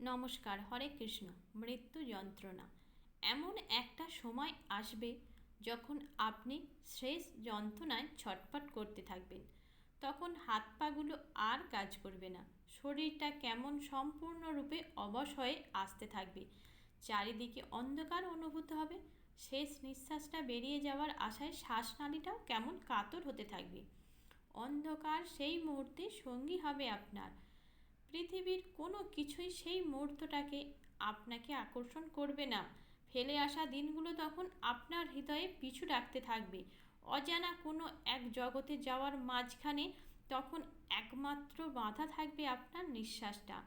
নমস্কার, হরে কৃষ্ণ, মৃত্যু যন্ত্রণা। এমন একটা সময় আসবে যখন আপনি শেষ যন্ত্রণায় ছটপট করতে থাকবেন। তখন হাত পাগুলো আর কাজ করবে না। শরীরটা কেমন সম্পূর্ণরূপে অবশ হয়ে আসতে থাকবে। চারিদিকে অন্ধকার অনুভূত হবে। শেষ নিঃশ্বাসটা বেরিয়ে যাওয়ার আশায় শ্বাসনালীটাও কেমন কাতর হতে থাকবে। অন্ধকার সেই মুহূর্তে সঙ্গী হবে আপনার। পৃথিবীর কোনো কিছুই সেই মুহূর্তটাকে আপনাকে আকর্ষণ করবে না। ফেলে আসা দিনগুলো তখন আপনার হৃদয়ে পিছু রাখতে থাকবে। অজানা কোনো এক জগতে যাওয়ার মাঝখানে তখন একমাত্র বাধা থাকবে আপনার নিঃশ্বাসটা।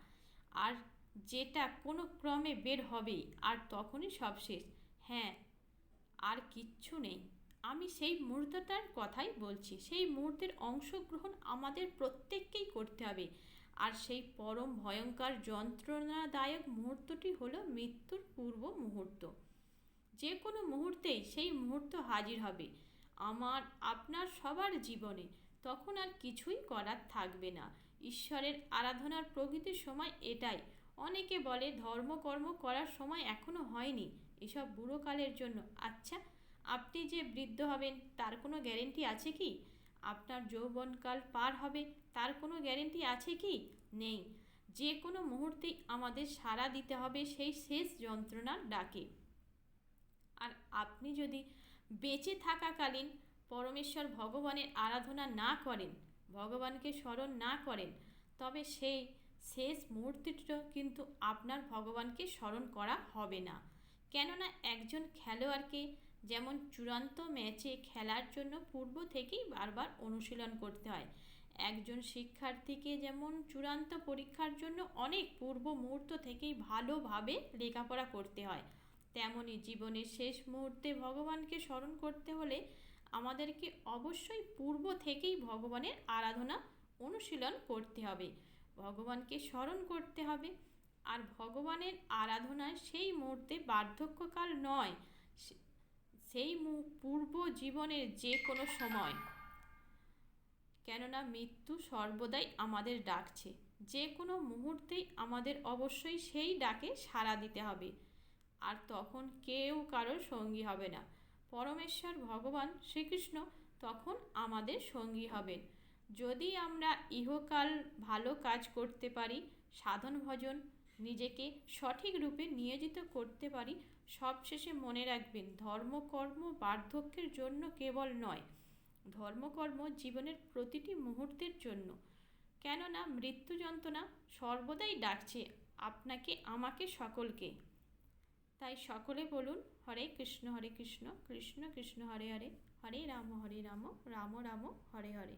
আর যেটা কোনো ক্রমে বের হবেই, আর তখনই সব শেষ। হ্যাঁ আর কিচ্ছু নেই। আমি সেই মুহূর্তটার কথাই বলছি। সেই মুহূর্তের অংশগ্রহণ আমাদের প্রত্যেককেই করতে হবে। আর সেই পরম ভয়ঙ্কর যন্ত্রণাদায়ক মুহূর্তটি হলো মৃত্যুর পূর্ব মুহূর্ত। যে কোনো মুহূর্তেই সেই মুহূর্ত হাজির হবে। আমার, আপনার সবার জীবনে। তখন আর কিছুই করার থাকবে না। ঈশ্বরের আরাধনার প্রকৃতির সময় এটাই। অনেকে বলে ধর্মকর্ম করার সময় এখনও হয়নি। এসব বুড়োকালের জন্য। আচ্ছা আপনি যে বৃদ্ধ হবেন, তার কোনো গ্যারেন্টি আছে কি? আপনার যৌবনকাল পার হবে, তার কোনো গ্যারেন্টি আছে কি? নেই। যে কোনো মুহূর্তেই আমাদের সাড়া দিতে হবে সেই শেষ যন্ত্রণার ডাকে। আর আপনি যদি বেঁচে থাকাকালীন পরমেশ্বর ভগবানের আরাধনা না করেন, ভগবানকে স্মরণ না করেন, তবে সেই শেষ মুহূর্তটিও কিন্তু আপনার ভগবানকে স্মরণ করা হবে না। কেননা একজন খেলোয়াড়কে যেমন চূড়ান্ত ম্যাচে খেলার জন্য পূর্ব থেকেই বারবার অনুশীলন করতে হয়। একজন শিক্ষার্থীকে যেমন চূড়ান্ত পরীক্ষার জন্য অনেক পূর্ব মুহূর্ত থেকেই ভালোভাবে লেখাপড়া করতে হয় তেমনই জীবনের শেষ মুহূর্তে ভগবানকে স্মরণ করতে হলে আমাদেরকে অবশ্যই পূর্ব থেকেই ভগবানের আরাধনা, অনুশীলন করতে হবে। ভগবানকে স্মরণ করতে হবে। আর ভগবানের আরাধনায় সেই মুহূর্তে বার্ধক্যকাল নয় সেই পূর্ব জীবনের যে কোনো সময়। কেননা মৃত্যু সর্বদাই আমাদের ডাকছে। যে কোনো মুহূর্তেই আমাদের অবশ্যই সেই ডাকে সাড়া দিতে হবে। আর তখন কেউ কারোর সঙ্গী হবে না। পরমেশ্বর ভগবান শ্রীকৃষ্ণ তখন আমাদের সঙ্গী হবেন। যদি আমরা ইহকাল ভালো কাজ করতে পারি, সাধন ভজন নিজেকে সঠিক রূপে নিয়োজিত করতে পারি, সবশেষে মনে রাখবেন ধর্মকর্ম বার্ধক্যের জন্য কেবল নয়, ধর্মকর্ম জীবনের প্রতিটি মুহূর্তের জন্য। কেননা মৃত্যু যন্ত্রণা সর্বদাই ডাকছে আপনাকে, আমাকে, সকলকে। তাই সকলে বলুন, হরে কৃষ্ণ হরে কৃষ্ণ কৃষ্ণ কৃষ্ণ, হরে হরে হরে রাম হরে রাম রাম রাম, হরে হরে।